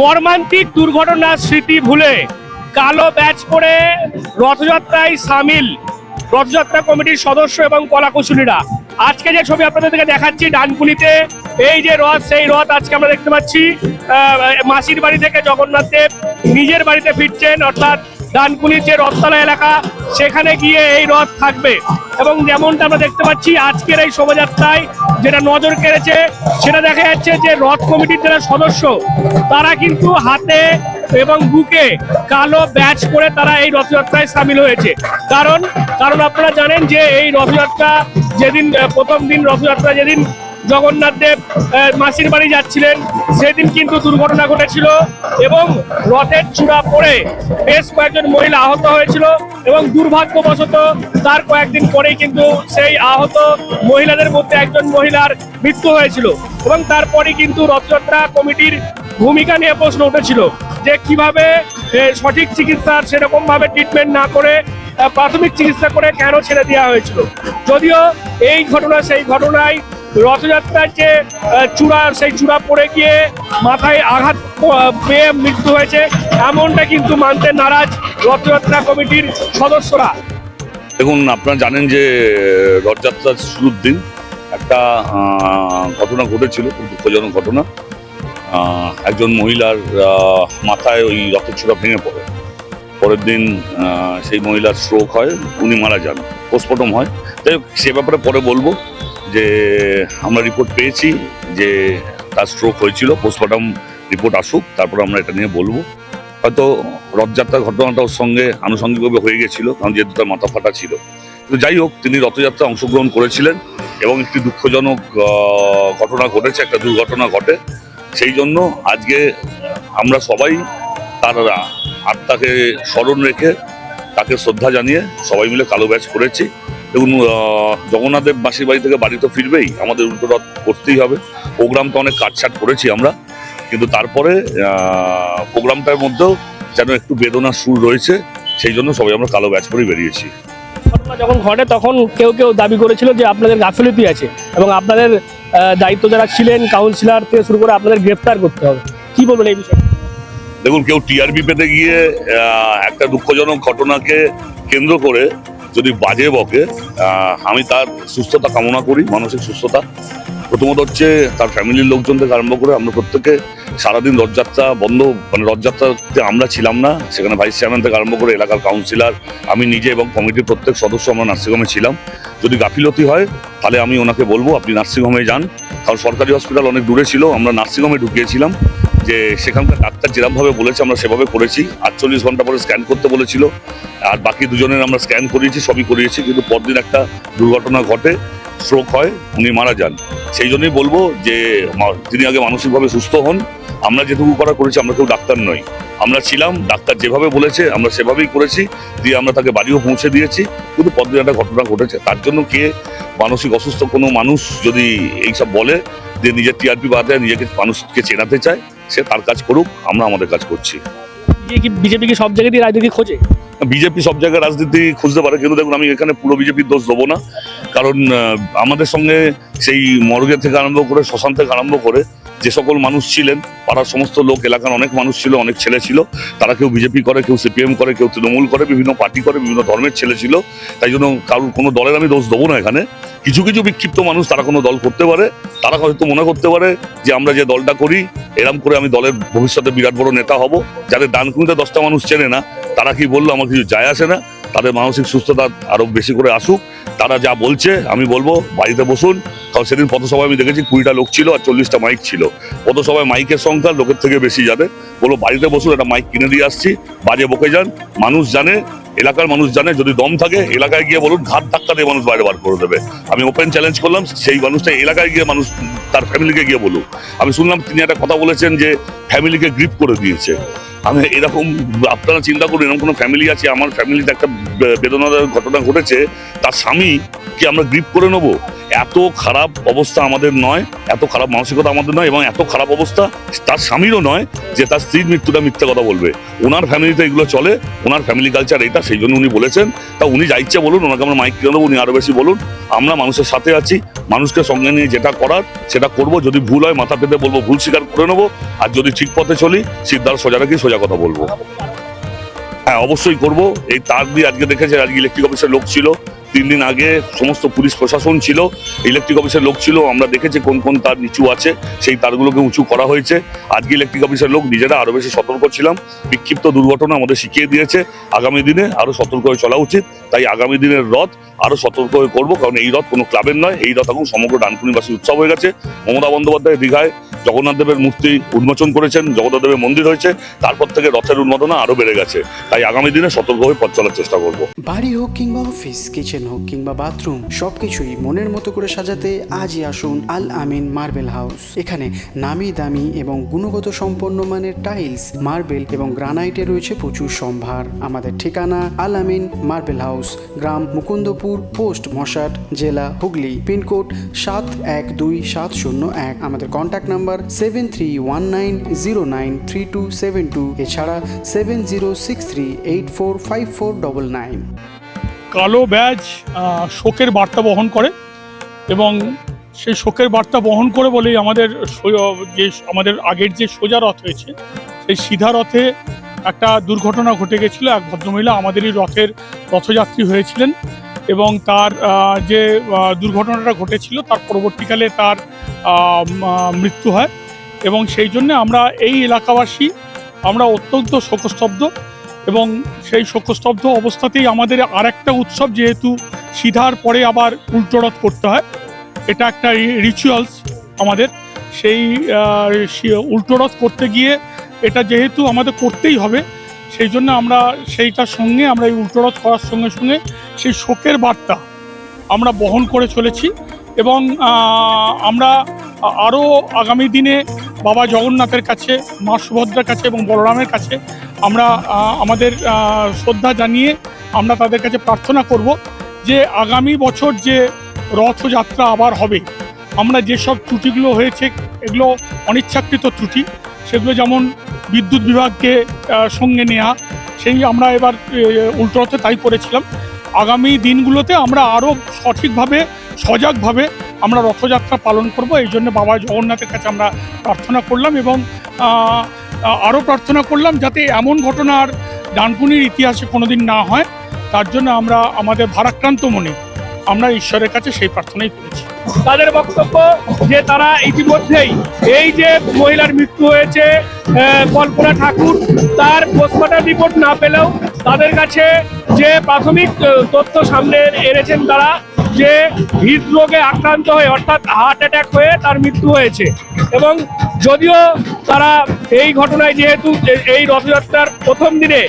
মর্মান্তিক দুর্ঘটনার স্মৃতি ভুলে কালো ব্যাচ পরে রথযাত্রায় সামিল। রথযাত্রা কমিটির সদস্য এবং কলাকুশলীরা। আজকে যে ছবি আপনাদেরকে দেখাচ্ছি ডানকুনিতে, এই যে রথ, সেই রথ আজকে আমরা দেখতে পাচ্ছি মাসির বাড়ি থেকে জগন্নাথ দেব নিজের বাড়িতে ফিরছেন, অর্থাৎ ডানকুনির যে রথতলা এলাকা, সেখানে গিয়ে এই রথ থাকবে। এবং যেমনটা আমরা দেখতে পাচ্ছি, আজকের এই শোভাযাত্রায় যেটা নজর কেড়েছে, সেটা দেখা যাচ্ছে যে রথ কমিটির যারা সদস্য, তারা কিন্তু হাতে এবং বুকে কালো ব্যাচ করে তারা এই রথযাত্রায় সামিল হয়েছে। কারণ কারণ আপনারা জানেন যে এই রথযাত্রা যেদিন, প্রথম দিন রথযাত্রা যেদিন জগন্নাথ দেব মাসির বাড়ি যাচ্ছিলেন। সেদিন কিন্তু দুর্ঘটনা ঘটেছিল এবং রথের চূড়া পড়ে বেশ কয়েকজন মহিলা আহত হয়েছিল এবং দুর্ভাগ্যবশত তার কয়েকদিন পরেই কিন্তু সেই আহত মহিলাদের মধ্যে একজন মহিলার মৃত্যু হয়েছিল এবং তারপরে কিন্তু রথযাত্রা কমিটির ভূমিকা নিয়ে প্রশ্ন উঠেছিল যে কীভাবে সঠিক চিকিৎসার সেরকম ভাবে ট্রিটমেন্ট না করে প্রাথমিক চিকিৎসা করে কেন ছেড়ে দেওয়া হয়েছিল। যদিও এই ঘটনা সেই ঘটনায় রথযাত্রার যে চূড়া, সেই চূড়া পড়ে গিয়ে মাথায় আঘাত পেয়ে মৃত্যু হয়েছে, এমনটা কিন্তু মানতে নারাজ রথযাত্রা কমিটির সদস্যরা। দেখুন, আপনারা জানেন যে, রথযাত্রার শুরুর দিন একটা ঘটনা ঘটেছিল, খুব দুঃখজনক ঘটনা। একজন মহিলার মাথায় ওই রথের ছোড়া ভেঙে পড়ে। পরের দিন সেই মহিলার স্ট্রোক হয়, উনি মারা যান পোস্টমর্টম হয়। তাই সে ব্যাপারে পরে বলব। যে আমরা রিপোর্ট পেয়েছি যে তার স্ট্রোক হয়েছিল পোস্টমর্টম রিপোর্ট আসুক, তারপর আমরা এটা নিয়ে বলব। হয়তো রথযাত্রার ঘটনাটা ওর সঙ্গে আনুষঙ্গিকভাবে হয়ে গেছিল, কারণ যেহেতু তার মাথা ফাটা ছিল। তো যাই হোক, তিনি রথযাত্রা অংশগ্রহণ করেছিলেন এবং একটি দুঃখজনক ঘটনা ঘটেছে, একটা দুর্ঘটনা ঘটে। সেই জন্য আজকে আমরা সবাই তার আত্মাকে স্মরণ রেখে তাকে শ্রদ্ধা জানিয়ে সবাই মিলে কালো ব্যাচ করেছি। দেখুন আহ, জগন্নাথ দেব মাসির বাড়ি থেকে বাড়ি তো ফিরবেই আমাদের উল্টো রথ করতেই হবে। প্রোগ্রাম তো অনেক কাটছাট করেছি আমরা কিন্তু তারপরে প্রোগ্রামটার মধ্যেও যেন একটু বেদনার সুর রয়েছে সেই জন্য সবাই আমরা কালো ব্যাচ করে বেরিয়েছি। যখন ঘটে তখন কেউ কেউ দাবি করেছিল যে আপনাদের গাফিলতি আছে এবং আপনাদের দায়িত্ব যারা ছিলেন কাউন্সিলর থেকে শুরু করে আপনাদের গ্রেফতার করতে হবে। কি বলবেন এই বিষয়ে? দেখুন কেউ টিআরপি পেতে গিয়ে একটা দুঃখজনক ঘটনাকে কেন্দ্র করে যদি বাজে বকে আমি তার সুস্থতা কামনা করি, মানসিক সুস্থতা। প্রথমত হচ্ছে তার ফ্যামিলির লোকজন থেকে আরম্ভ করে আমরা প্রত্যেকে সারাদিন রথযাত্রা বন্ধ মানে রথযাত্রাতে আমরা ছিলাম না, সেখানে ভাইস চেয়ারম্যান থেকে আরম্ভ করে এলাকার কাউন্সিলর আমি নিজে এবং কমিটির প্রত্যেক সদস্য আমরা নার্সিংহোমে ছিলাম। যদি গাফিলতি হয়, তাহলে আমি ওনাকে বলব, আপনি নার্সিংহোমে যান। কারণ সরকারি হসপিটাল অনেক দূরে ছিল, আমরা নার্সিংহোমে ঢুকিয়েছিলাম। যে সেখানকার ডাক্তার যেরকমভাবে বলেছে, আমরা সেভাবে করেছি। আটচল্লিশ ঘণ্টা পরে স্ক্যান করতে বলেছিল। আর বাকি দুজনের আমরা স্ক্যান করিয়েছি, সবই করিয়েছি, কিন্তু পরদিন একটা দুর্ঘটনা ঘটে স্ট্রোক হয়, উনি মারা যান। সেই জন্যই বলব যে তিনি আগে মানসিকভাবে সুস্থ হন। আমরা যেটুকু করা করেছি, আমরা কেউ ডাক্তার নই। আমরা ছিলাম, ডাক্তার যেভাবে বলেছে, আমরা সেভাবেই করেছি, দিয়ে আমরা তাকে বাড়িও পৌঁছে দিয়েছি। কিন্তু পরদিন একটা ঘটনা ঘটেছে। তার জন্য কে মানসিক অসুস্থ কোনো মানুষ যদি এইসব বলে যে নিজের টিআরপি বাদে নিজেকে মানুষকে চেনাতে চায় সে তার কাজ করুক আমরা আমাদের কাজ করছি। বিজেপি কি সব জায়গায় রাজনীতি খোঁজে? বিজেপি সব জায়গায় রাজনীতি খুঁজতে পারে কিন্তু দেখুন আমি এখানে পুরো বিজেপির দোষ দেবো না। কারণ আমাদের সঙ্গে সেই মর্গে থেকে আরম্ভ করে শ্মশান থেকে আরম্ভ করে যে সকল মানুষ ছিলেন পাড়ার সমস্ত লোক এলাকার অনেক মানুষ ছিল অনেক ছেলে ছিল। তারা কেউ বিজেপি করে কেউ সিপিএম করে কেউ তৃণমূল করে বিভিন্ন পার্টি করে বিভিন্ন ধর্মের ছেলে ছিল। তাই জন্য কারোর কোনো দলের আমি দোষ দেবো না এখানে। কিছু কিছু বিক্ষিপ্ত মানুষ তারা কোনো দল করতে পারে, তারা হয়তো মনে করতে পারে যে আমরা যে দলটা করি, এরম করে আমি দলের ভবিষ্যতে বিরাট বড় নেতা হব। যাদের ডানকুনিতে দশটা মানুষ চেনে না, তারা কি বলল, আমার কিছু যায় আসে না। তাদের মানসিক সুস্থতা আরও বেশি করে আসুক। তারা যা বলছে, আমি বলব, বাড়িতে বসুন। কারণ সেদিন পথসভায় আমি দেখেছি কুড়িটা লোক ছিল আর চল্লিশটা মাইক ছিল। পথসভায় মাইকের সংখ্যা লোকের থেকে বেশি যাবে বলো বাড়িতে বসুন, একটা মাইক কিনে দিয়ে আসছি। বাজে বকে যান। মানুষ জানে এলাকার মানুষ জানে, যদি দম থাকে, এলাকায় গিয়ে বলুন, ঘাট ধাক্কা দিয়ে মানুষ বাইরে বার করে দেবে। আমি ওপেন চ্যালেঞ্জ করলাম, সেই মানুষটা এলাকায় গিয়ে মানুষ, তার ফ্যামিলিকে গিয়ে বলুক। আমি শুনলাম তিনি একটা কথা বলেছেন যে ফ্যামিলিকে গ্রিপ করে দিয়েছে। আমি এরকম, আপনারা চিন্তা করুন, এরকম কোনো ফ্যামিলি আছে, আমার ফ্যামিলিতে একটা বেদনাদার বেদনাদায়ক ঘটনা ঘটেছে, তার স্বামী কি আমরা গ্রিপ করে নেব। এত খারাপ অবস্থা আমাদের নয়, এত খারাপ মানসিকতা আমাদের নয় এবং এত খারাপ অবস্থা তার স্বামীরও নয় যে তার স্ত্রীর মৃত্যুটা মিথ্যা কথা বলবে। ওনার ফ্যামিলিতে এগুলো চলে, ওনার ফ্যামিলি কালচার এটা, সেই জন্য উনি বলেছেন। তা উনি যা ইচ্ছে বলুন, ওনাকে আমরা মাইক কিনে দেবো, উনি আরও বেশি বলুন। আমরা মানুষের সাথে আছি, মানুষকে সঙ্গে নিয়ে যেটা করার সেটা করব। যদি ভুল হয় মাথা পেতে বলব, ভুল স্বীকার করে নেব। আর যদি ঠিক পথে চলি সিদ্ধার সোজা রাখি সোজা কথা বলব। হ্যাঁ অবশ্যই করব। এই তার দিয়ে আজকে দেখেছে আজকে ইলেকট্রিক অফিসের লোক ছিল। তিন দিন আগে সমস্ত পুলিশ প্রশাসন ছিল ইলেকট্রিক অফিসের লোক ছিল, আমরা দেখেছি কোন কোন তার নিচু আছে, সেই তারগুলোকে উঁচু করা হয়েছে। আজকে ইলেকট্রিক অফিসের লোক নিজেরা আরও বেশি সতর্ক ছিলাম, বিক্ষিপ্ত দুর্ঘটনা আমাদের শিখিয়ে দিয়েছে। আগামী দিনে আরও সতর্ক হয়ে চলা উচিত, তাই আগামী দিনের রথ আরও সতর্ক হয়ে করব, কারণ এই রথ কোনো ক্লাবের নয়, এই রথ এখন সমগ্র ডানকুনিবাসী উৎসব হয়ে গেছে। মমতা বন্দ্যোপাধ্যায় দীঘায় জগন্নাথ দেবের মূর্তি উন্মোচন করেছেন, জগন্নাথ দেবের মন্দির হয়েছে, তারপর থেকে রথের উন্মাদনা আরও বেড়ে গেছে। তাই আগামী দিনে সতর্কভাবে পথ চলার চেষ্টা করব। বাড়ি হোক কিংবা অফিস, কিচেন হোক কিংবা বাথরুম, সবকিছুই মনের মতো করে সাজাতে আজই আসুন আল আমিন মার্বেল হাউস। এখানে নামি দামি এবং গুণগত সম্পন্ন মানের টাইলস, মার্বেল এবং গ্রানাইটে রয়েছে প্রচুর সম্ভার। আমাদের ঠিকানা আল আমিন মার্বেল হাউস, গ্রাম মুকুন্দপুর, পোস্ট মশাট, জেলা হুগলি, পিনকোড সাত এক দুই সাত শূন্য এক। আমাদের contact number seven three one nine zero nine three two seven two এছাড়া seven zero six three eight four five four double nine কালো ব্যাজ শোকের বার্তা বহন করে এবং সেই শোকের বার্তা বহন করে বলেই আমাদের যে আমাদের আগের যে সোজা রথ হয়েছে, সেই সিধা রথে একটা দুর্ঘটনা ঘটে গেছিল। এক ভদ্রমহিলা আমাদেরই রথের রথযাত্রী হয়েছিলেন। এবং তার যে দুর্ঘটনাটা ঘটেছিল তার পরবর্তীকালে তার মৃত্যু হয়। এবং সেই জন্য আমরা এই এলাকাবাসী আমরা অত্যন্ত শোকস্তব্ধ। এবং সেই শোকস্তব্ধ অবস্থাতেই আমাদের আর একটা উৎসব যেহেতু সিধার পরে আবার উল্টো রথ করতে হয় এটা একটা রিচুয়ালস আমাদের। সেই আহ, সে- উল্টো রথ করতে গিয়ে এটা যেহেতু আমাদের করতেই হবে সেই জন্য আমরা সেইটার সঙ্গে, আমরা এই উল্টো রথ করার সঙ্গে সঙ্গে সেই শোকের বার্তা আমরা বহন করে চলেছি এবং আমরা আরও আগামী দিনে বাবা জগন্নাথের কাছে, মা সুভদ্রার কাছে এবং বলরামের কাছে আমরা আমাদের শ্রদ্ধা জানিয়ে আমরা তাদের কাছে প্রার্থনা করব যে আগামী বছর যে রথযাত্রা আবার হবে, আমরা যেসব ত্রুটিগুলো হয়েছে, এগুলো অনিচ্ছাকৃত ত্রুটি, সেগুলো যেমন বিদ্যুৎ বিভাগকে সঙ্গে নেওয়া সেই আমরা এবার উল্টো রথে তাই করেছিলাম। আগামী দিনগুলোতে আমরা আরও সঠিকভাবে, সজাগভাবে আমরা রথযাত্রা পালন করব। এই জন্য বাবা জগন্নাথের কাছে আমরা প্রার্থনা করলাম এবং আরও প্রার্থনা করলাম যাতে এমন ঘটনা আর ডানকুনির ইতিহাসে কোনোদিন না হয়। তার জন্য আমরা আমাদের ভারাক্রান্ত মনে আমরা ঈশ্বরের কাছে সেই প্রার্থনাই করেছি। তাদের বক্তব্য যে তারা ইতিমধ্যেই এই যে মহিলার মৃত্যু হয়েছে কল্পনা ঠাকুর, তার পোস্টমর্টম রিপোর্ট না পেলেও তাদের কাছে যে প্রাথমিক তথ্য সামনে এনেছেন তারা, যে হৃদরোগে আক্রান্ত হয়ে অর্থাৎ হার্ট অ্যাটাক হয়ে তার মৃত্যু হয়েছে। এবং যদিও তারা এই ঘটনায় যেহেতু এই রথযাত্রার প্রথম দিনে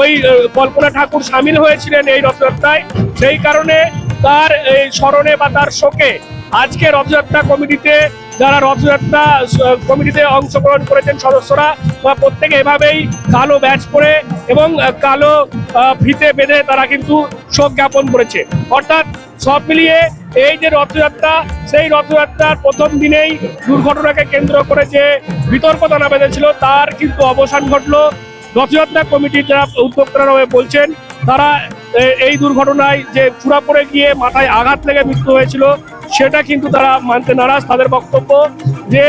ওই কল্পনা ঠাকুর সামিল হয়েছিলেন এই রথযাত্রায়, সেই কারণে তার এই স্মরণে বা তার শোকে আজকে রথযাত্রা কমিটিতে যারা রথযাত্রা কমিটিতে অংশগ্রহণ করেছেন সদস্যরা, বা প্রত্যেকে এভাবেই কালো ব্যাচ পরে এবং কালো ফিতে বেঁধে তারা কিন্তু শোক জ্ঞাপন করেছে। অর্থাৎ সব মিলিয়ে এই যে রথযাত্রা, সেই রথযাত্রার প্রথম দিনেই দুর্ঘটনাকে কেন্দ্র করে যে বিতর্ক বেঁধেছিল, তার কিন্তু অবসান ঘটলো। রথযাত্রা কমিটির যারা উদ্যোক্তারা বলছেন, তারা এই দুর্ঘটনায় যে চূড়া পড়ে গিয়ে মাথায় আঘাত লেগে মৃত্যু হয়েছিল। সেটা কিন্তু তারা মানতে নারাজ, তাদের বক্তব্য যে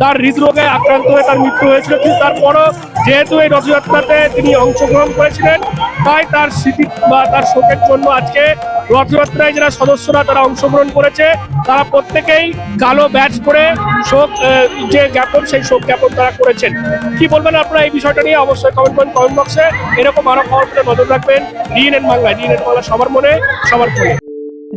তার হৃদরোগে আক্রান্ত হয়ে তার মৃত্যু হয়েছিল। কিন্তু তারপরও যেহেতু এই রথযাত্রাতে তিনি অংশগ্রহণ করেছিলেন, তাই তার স্মৃতি বা তার শোকের জন্য আজকে রথযাত্রায় যারা সদস্যরা তারা অংশগ্রহণ করেছে, তারা প্রত্যেকেই কালো ব্যাচ পরে শোক যে জ্ঞাপন, সেই শোক জ্ঞাপন তারা করেছেন। কি বলবেন আপনারা এই বিষয়টা নিয়ে? অবশ্যই কমেন্ট করেন কমেন্ট বক্সে এরকম আরও খবর নজর রাখবেন। ডিএনএন বাংলা ডিএনএন বাংলা সবার মনে, সবার ফোনে